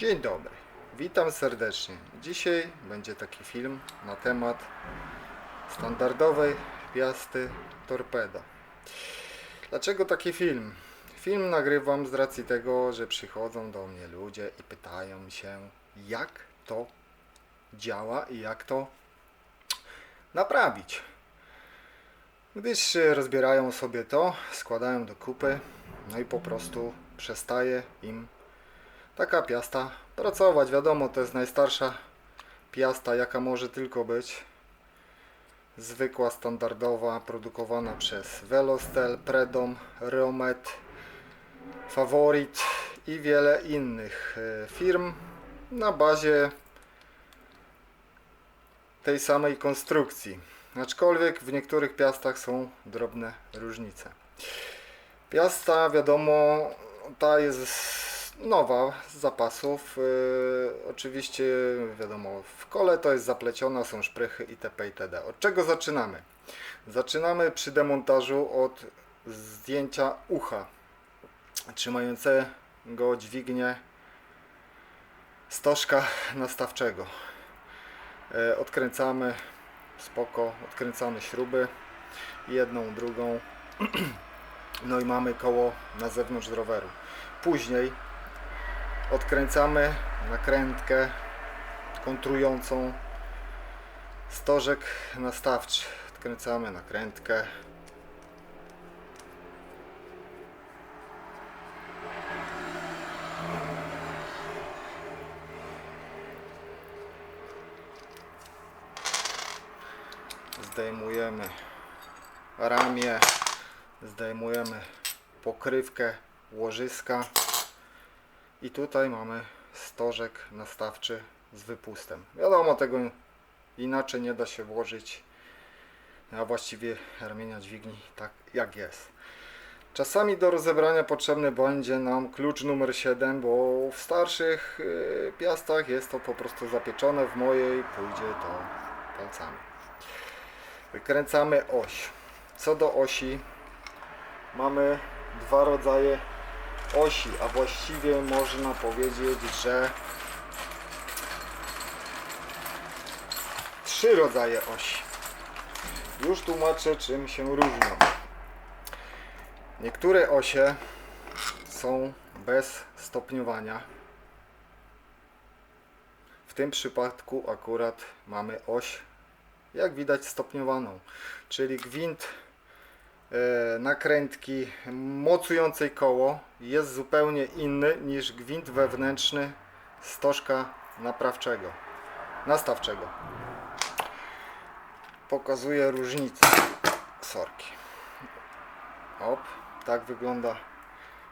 Dzień dobry, witam serdecznie. Dzisiaj będzie taki film na temat standardowej piasty Torpedo. Dlaczego taki film? Film nagrywam z racji tego, że przychodzą do mnie ludzie i pytają się, jak to działa i jak to naprawić. Gdyż rozbierają sobie to, składają do kupy, no i po prostu przestaje im taka piasta pracować. Wiadomo, to jest najstarsza piasta, jaka może tylko być. Zwykła, standardowa, produkowana przez Velostel, Predom, Romet, Favorit i wiele innych e, firm na bazie tej samej konstrukcji. Aczkolwiek w niektórych piastach są drobne różnice. Piasta, wiadomo, ta jest nowa z zapasów. Yy, oczywiście, wiadomo, w kole to jest zapleciona, są szprychy itp. itd. Od czego zaczynamy? Zaczynamy przy demontażu od zdjęcia ucha trzymającego dźwignię stożka nastawczego. Yy, odkręcamy spoko, odkręcamy śruby jedną, drugą no i mamy koło na zewnątrz roweru. Później odkręcamy nakrętkę kontrującą stożek nastawczy. Odkręcamy nakrętkę. Zdejmujemy ramię, zdejmujemy pokrywkę łożyska i tutaj mamy stożek nastawczy z wypustem. Wiadomo, tego inaczej nie da się włożyć, a właściwie ramienia dźwigni tak jak jest. Czasami do rozebrania potrzebny będzie nam klucz numer 7, bo w starszych y, piastach jest to po prostu zapieczone, w mojej pójdzie to palcami. Wykręcamy oś. Co do osi, mamy dwa rodzaje osi, a właściwie można powiedzieć, że trzy rodzaje osi. Już tłumaczę, czym się różnią. Niektóre osie są bez stopniowania. W tym przypadku akurat mamy oś, jak widać, stopniowaną, czyli gwint nakrętki mocującej koło jest zupełnie inny niż gwint wewnętrzny stożka naprawczego, nastawczego. Pokazuje różnicę. Sorki. Op, tak wygląda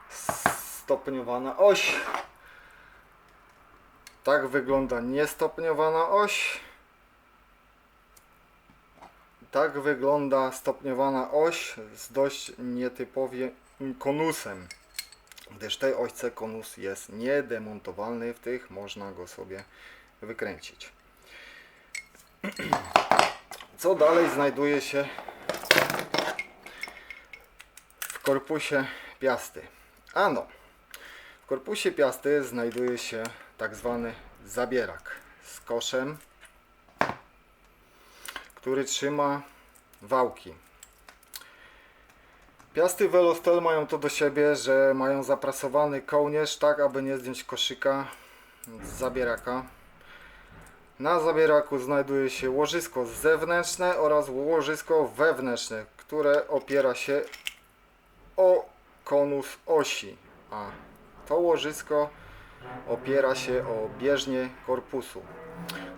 stopniowana oś. Tak wygląda niestopniowana oś. Tak wygląda stopniowana oś z dość nietypowie konusem. Gdyż tej ośce konus jest niedemontowalny, w tych można go sobie wykręcić. Co dalej znajduje się w korpusie piasty? Ano, w korpusie piasty znajduje się tak zwany zabierak z koszem który trzyma wałki. Piasty Velostel mają to do siebie, że mają zaprasowany kołnierz tak, aby nie zdjąć koszyka z zabieraka. Na zabieraku znajduje się łożysko zewnętrzne oraz łożysko wewnętrzne, które opiera się o konus osi, a to łożysko opiera się o bieżnię korpusu.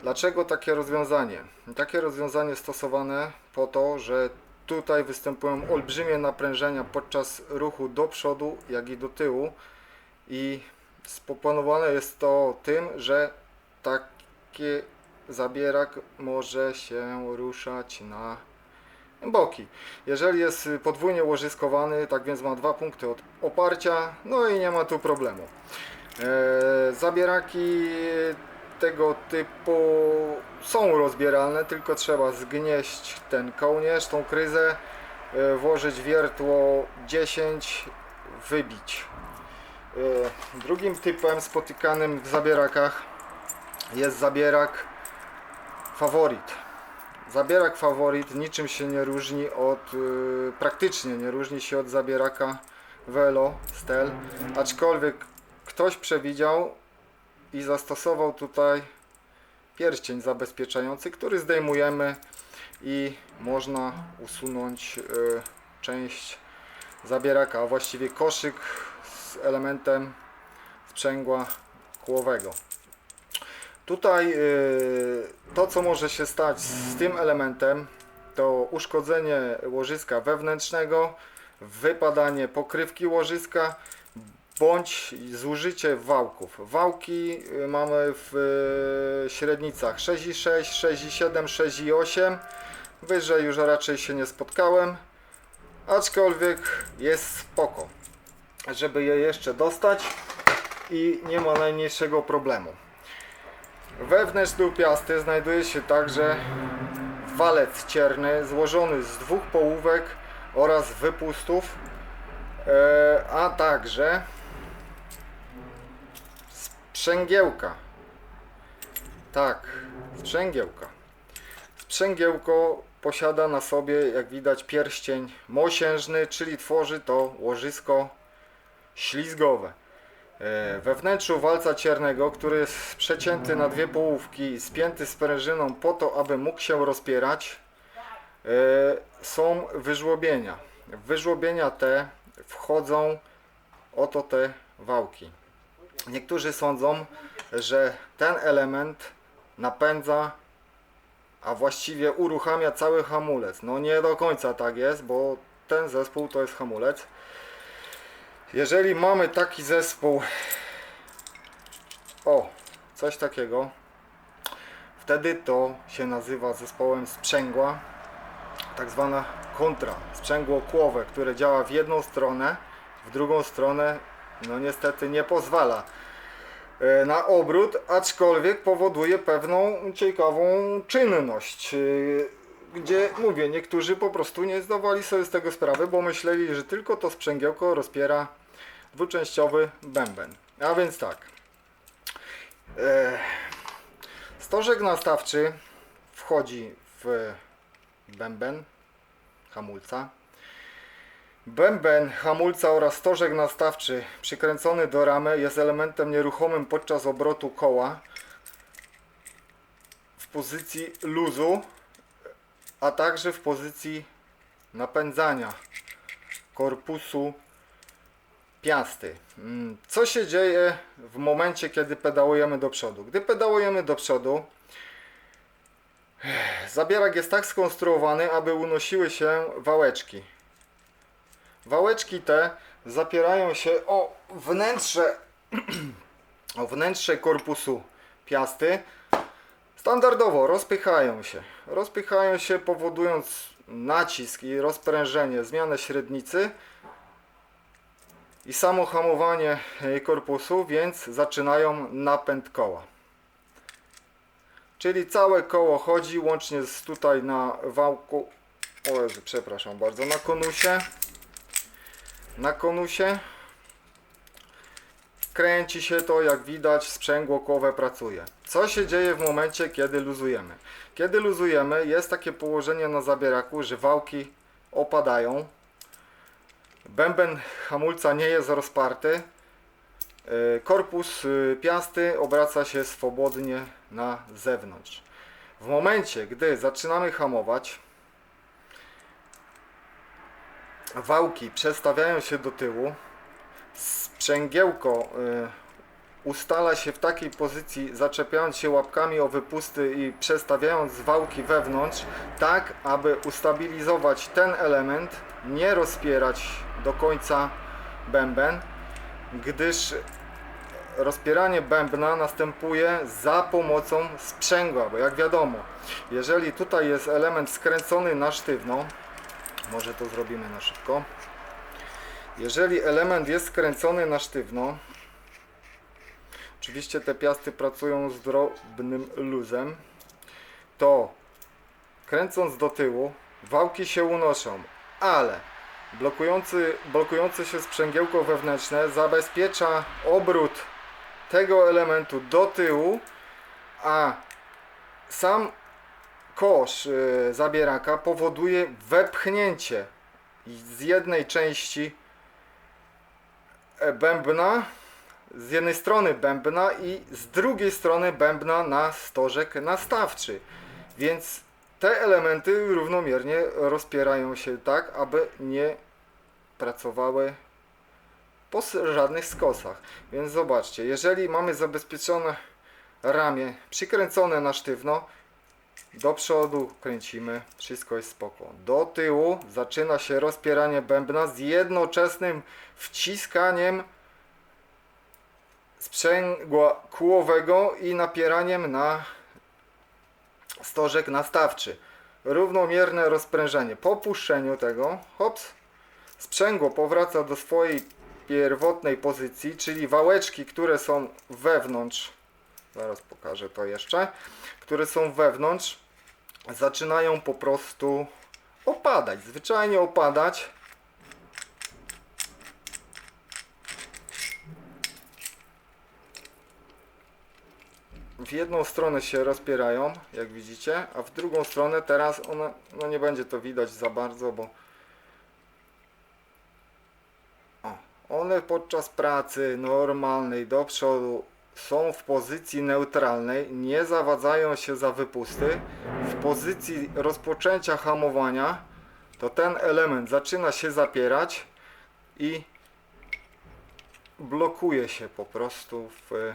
Dlaczego takie rozwiązanie? Takie rozwiązanie stosowane po to, że tutaj występują olbrzymie naprężenia podczas ruchu do przodu, jak i do tyłu i spowodowane jest to tym, że taki zabierak może się ruszać na boki. Jeżeli jest podwójnie łożyskowany, tak więc ma dwa punkty od oparcia, no i nie ma tu problemu. Eee, zabieraki tego typu są rozbieralne, tylko trzeba zgnieść ten kołnierz, tą kryzę, e, włożyć wiertło 10, wybić. E, Drugim typem spotykanym w zabierakach jest zabierak faworit. Zabierak faworit niczym się nie różni od, y, praktycznie nie różni się od zabieraka Velo Stel, aczkolwiek ktoś przewidział i zastosował tutaj pierścień zabezpieczający, który zdejmujemy i można usunąć y, część zabieraka, a właściwie koszyk z elementem sprzęgła kłowego. Tutaj y, to, co może się stać z tym elementem, to uszkodzenie łożyska wewnętrznego, wypadanie pokrywki łożyska, bądź zużycie wałków. Wałki y, mamy w y, średnicach 6,6, 6,7, 6,8. Wyżej już raczej się nie spotkałem, aczkolwiek jest spoko, żeby je jeszcze dostać i nie ma najmniejszego problemu. Wewnątrz tyłu piasty znajduje się także walec cierny złożony z dwóch połówek oraz wypustów, e, a także sprzęgiełka. Tak, sprzęgiełka. Sprzęgiełko posiada na sobie, jak widać, pierścień mosiężny, czyli tworzy to łożysko ślizgowe. E, We wnętrzu walca ciernego, który jest przecięty na dwie połówki i spięty sprężyną po to, aby mógł się rozpierać, e, są wyżłobienia. W wyżłobienia te wchodzą oto te wałki. Niektórzy sądzą, że ten element napędza, a właściwie uruchamia cały hamulec. No nie do końca tak jest, bo ten zespół to jest hamulec. Jeżeli mamy taki zespół, o, coś takiego, wtedy to się nazywa zespołem sprzęgła, tak zwana kontra, sprzęgło kłowe, które działa w jedną stronę, w drugą stronę, no niestety nie pozwala e, na obrót, aczkolwiek powoduje pewną ciekawą czynność. e, Gdzie mówię, niektórzy po prostu nie zdawali sobie z tego sprawy, bo myśleli, że tylko to sprzęgiełko rozpiera dwuczęściowy bęben. A więc tak. E, Stożek nastawczy wchodzi w bęben hamulca. Bęben hamulca oraz stożek nastawczy przykręcony do ramy jest elementem nieruchomym podczas obrotu koła w pozycji luzu, a także w pozycji napędzania korpusu piasty. Mm, Co się dzieje w momencie, kiedy pedałujemy do przodu? Gdy pedałujemy do przodu, zabierak jest tak skonstruowany, aby unosiły się wałeczki. Wałeczki te zapierają się o wnętrze, o wnętrze korpusu piasty. Standardowo rozpychają się. Rozpychają się powodując nacisk i rozprężenie, zmianę średnicy i samo hamowanie e, korpusu, więc zaczynają napęd koła. Czyli całe koło chodzi łącznie z tutaj na wałku, o Jezu, przepraszam bardzo, na konusie. Na konusie kręci się to, jak widać, sprzęgło kołowe pracuje. Co się dzieje w momencie, kiedy luzujemy? Kiedy luzujemy, jest takie położenie na zabieraku, że wałki opadają, Bęben hamulca nie jest rozparty. E, Korpus y, piasty obraca się swobodnie na zewnątrz. W momencie, gdy zaczynamy hamować, wałki przestawiają się do tyłu, sprzęgiełko y, ustala się w takiej pozycji, zaczepiając się łapkami o wypusty i przestawiając wałki wewnątrz, tak aby ustabilizować ten element, nie rozpierać do końca bęben, gdyż rozpieranie bębna następuje za pomocą sprzęgła, bo jak wiadomo, jeżeli tutaj jest element skręcony na sztywno, może to zrobimy na szybko, jeżeli element jest skręcony na sztywno, oczywiście te piasty pracują z drobnym luzem, to kręcąc do tyłu, wałki się unoszą, ale blokujący, blokujące się sprzęgiełko wewnętrzne zabezpiecza obrót tego elementu do tyłu, a sam kosz y, zabieraka powoduje wepchnięcie z jednej części bębna, z jednej strony bębna i z drugiej strony bębna na stożek nastawczy. Więc te elementy równomiernie rozpierają się tak, aby nie pracowały po żadnych skosach. Więc zobaczcie, jeżeli mamy zabezpieczone ramię przykręcone na sztywno, do przodu kręcimy, wszystko jest spoko. Do tyłu zaczyna się rozpieranie bębna z jednoczesnym wciskaniem sprzęgła kółowego i napieraniem na stożek nastawczy. Równomierne rozprężenie. Po puszczeniu tego, hops, sprzęgło powraca do swojej pierwotnej pozycji, czyli wałeczki, które są wewnątrz, zaraz pokażę to jeszcze, które są wewnątrz, zaczynają po prostu opadać, zwyczajnie opadać. w jedną stronę się rozpierają, jak widzicie, a w drugą stronę teraz one, no nie będzie to widać za bardzo, bo o, one podczas pracy normalnej do przodu są w pozycji neutralnej, nie zawadzają się za wypusty. W pozycji rozpoczęcia hamowania to ten element zaczyna się zapierać i blokuje się po prostu w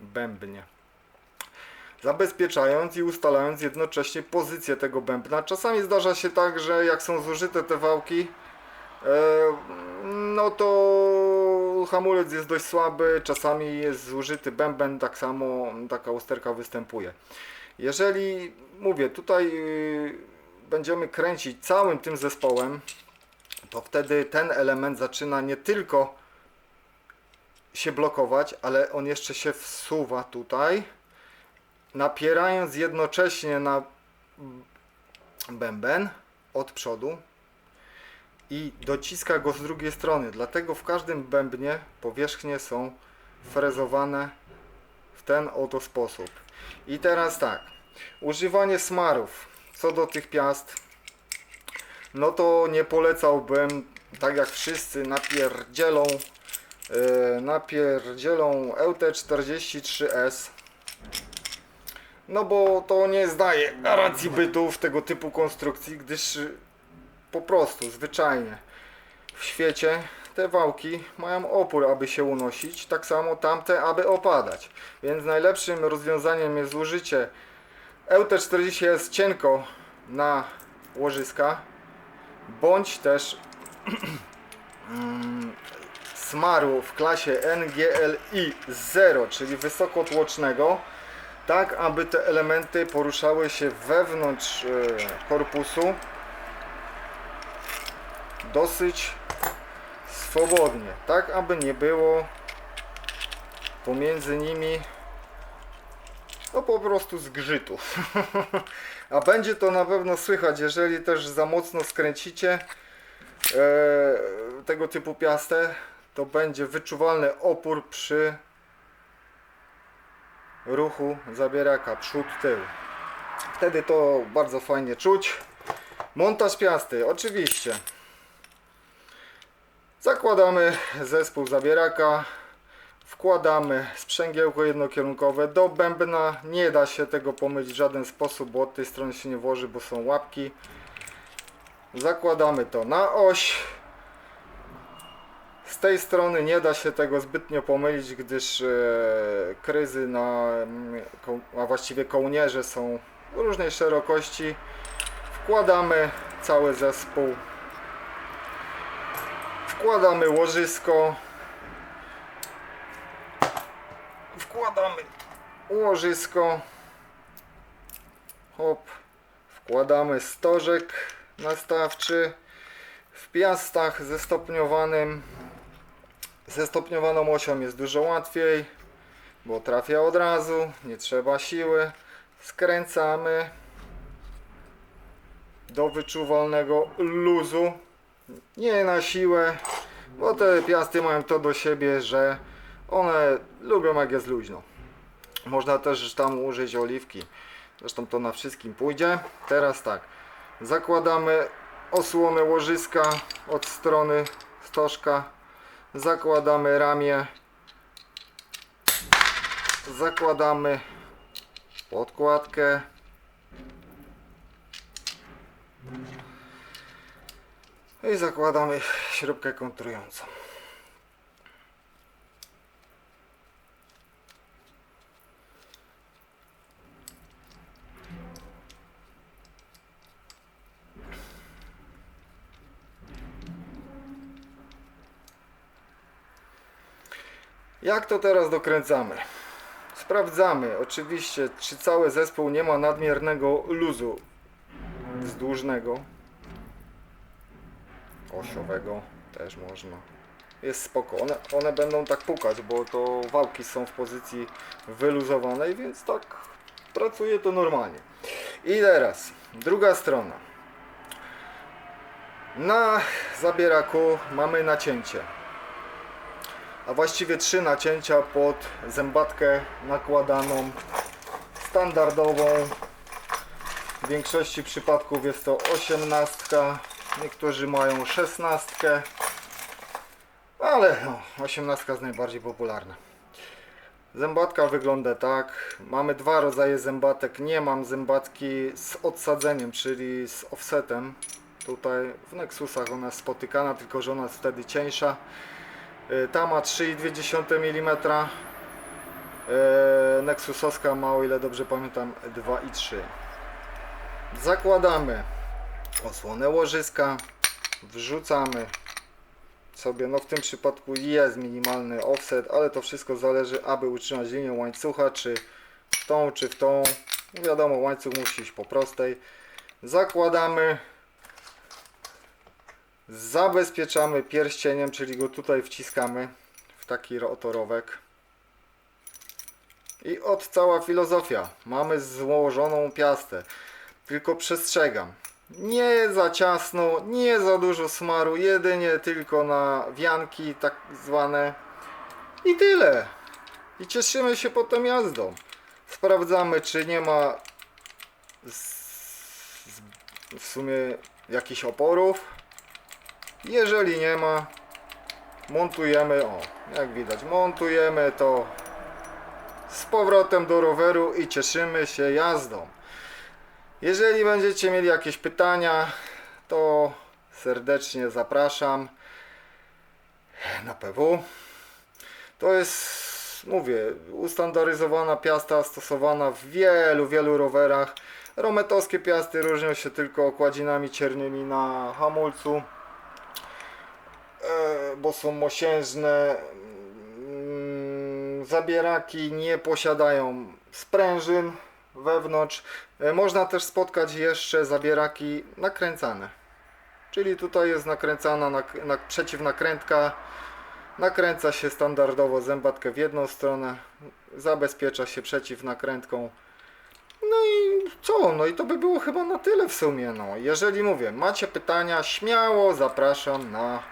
bębnie zabezpieczając i ustalając jednocześnie pozycję tego bębna. Czasami zdarza się tak, że jak są zużyte te wałki, e, no to hamulec jest dość słaby, czasami jest zużyty bęben, tak samo taka usterka występuje. Jeżeli, mówię, tutaj y, będziemy kręcić całym tym zespołem, to wtedy ten element zaczyna nie tylko się blokować, ale on jeszcze się wsuwa tutaj napierając jednocześnie na bęben od przodu i dociska go z drugiej strony. Dlatego w każdym bębnie powierzchnie są frezowane w ten oto sposób. I teraz tak, używanie smarów co do tych piast, no to nie polecałbym, tak jak wszyscy napierdzielą, yy, napierdzielą LT43S no bo to nie zdaje racji bytu w tego typu konstrukcji, gdyż po prostu, zwyczajnie. W świecie te wałki mają opór, aby się unosić, tak samo tamte, aby opadać. Więc najlepszym rozwiązaniem jest użycie LT40 jest cienko na łożyska, bądź też smaru w klasie NGLI 0, czyli wysokotłocznego, tak aby te elementy poruszały się wewnątrz e, korpusu dosyć swobodnie, tak aby nie było pomiędzy nimi no po prostu zgrzytów. A będzie to na pewno słychać, jeżeli też za mocno skręcicie e, tego typu piastę, to będzie wyczuwalny opór przy ruchu zabieraka przód tył. Wtedy to bardzo fajnie czuć. Montaż piasty, oczywiście. Zakładamy zespół zabieraka. Wkładamy sprzęgiełko jednokierunkowe do bębna. Nie da się tego pomyć w żaden sposób, bo od tej strony się nie włoży, bo są łapki. Zakładamy to na oś. Z tej strony nie da się tego zbytnio pomylić, gdyż e, kryzy na, mm, a właściwie kołnierze są różnej szerokości. Wkładamy cały zespół. Wkładamy łożysko. Wkładamy łożysko. Hop. Wkładamy stożek nastawczy. W piastach ze stopniowanym ze stopniowaną osią jest dużo łatwiej, bo trafia od razu, nie trzeba siły. Skręcamy do wyczuwalnego luzu. Nie na siłę, bo te piasty mają to do siebie, że one lubią jak jest luźno. Można też tam użyć oliwki. Zresztą to na wszystkim pójdzie. Teraz tak. Zakładamy osłonę łożyska od strony stożka. Zakładamy ramię. Zakładamy podkładkę. I zakładamy śrubkę kontrującą. Jak to teraz dokręcamy? Sprawdzamy oczywiście, czy cały zespół nie ma nadmiernego luzu wzdłużnego, osiowego też można. Jest spoko. One, one będą tak pukać, bo to wałki są w pozycji wyluzowanej, więc tak pracuje to normalnie. I teraz druga strona. Na zabieraku mamy nacięcie a właściwie trzy nacięcia pod zębatkę nakładaną standardową. W większości przypadków jest to 18, niektórzy mają 16, ale no, 18 jest najbardziej popularna. Zębatka wygląda tak. Mamy dwa rodzaje zębatek. Nie mam zębatki z odsadzeniem, czyli z offsetem. Tutaj w Nexusach ona jest spotykana, tylko że ona jest wtedy cieńsza. Y, Ta ma 3,2 mm. y, Nexusowska ma, o ile dobrze pamiętam, 2,3. Zakładamy osłonę łożyska, wrzucamy sobie, no w tym przypadku jest minimalny offset, ale to wszystko zależy, aby utrzymać linię łańcucha, czy w tą, czy w tą. No Wiadomo, łańcuch musi iść po prostej. Zakładamy Zabezpieczamy pierścieniem, czyli go tutaj wciskamy w taki oto rowek. I od cała filozofia. Mamy złożoną piastę. Tylko przestrzegam. Nie za ciasno, nie za dużo smaru, jedynie tylko na wianki tak zwane. I tyle. I cieszymy się potem jazdą. Sprawdzamy, czy nie ma w sumie jakichś oporów. Jeżeli nie ma, montujemy, o, jak widać, montujemy to z powrotem do roweru i cieszymy się jazdą. Jeżeli będziecie mieli jakieś pytania, to serdecznie zapraszam na PW. To jest, mówię, ustandaryzowana piasta stosowana w wielu, wielu rowerach. Rometowskie piasty różnią się tylko okładzinami ciernymi na hamulcu e, bo są mosiężne. Mm, Zabieraki nie posiadają sprężyn wewnątrz. E, Można też spotkać jeszcze zabieraki nakręcane. Czyli tutaj jest nakręcana nak na, przeciwnakrętka. Nakręca się standardowo zębatkę w jedną stronę. Zabezpiecza się przeciwnakrętką. No i co? No i to by było chyba na tyle w sumie. No. Jeżeli mówię, macie pytania, śmiało zapraszam na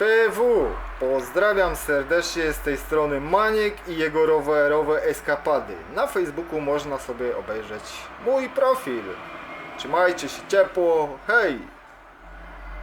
PW. Pozdrawiam serdecznie z tej strony Maniek i jego rowerowe eskapady. Na Facebooku można sobie obejrzeć mój profil. Trzymajcie się ciepło. Hej!